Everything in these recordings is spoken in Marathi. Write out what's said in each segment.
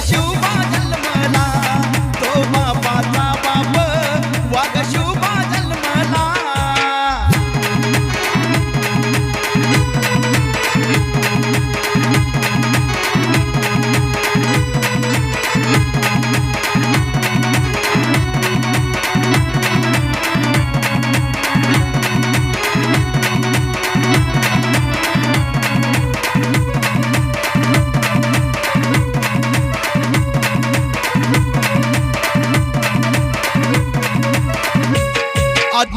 chuva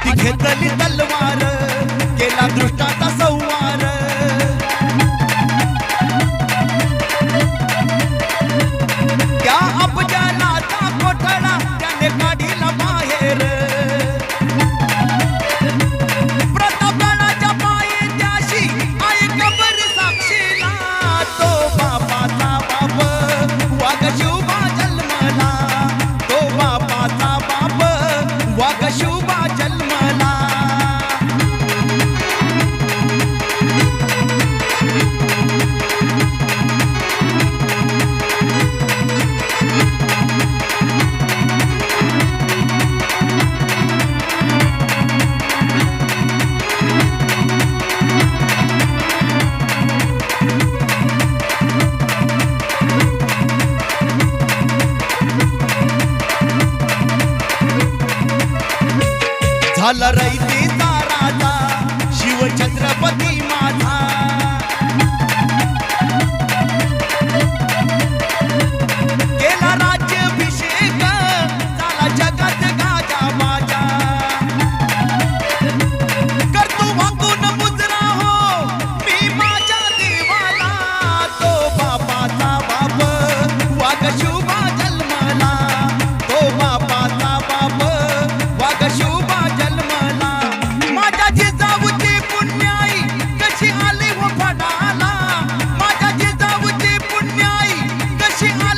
ಹಾಕಿ ಗೆದ್ದಲ್ಲಿ ತಲ್ಲುವ झाला रैते ताराचा. शिवछत्रपती माझा. Watch it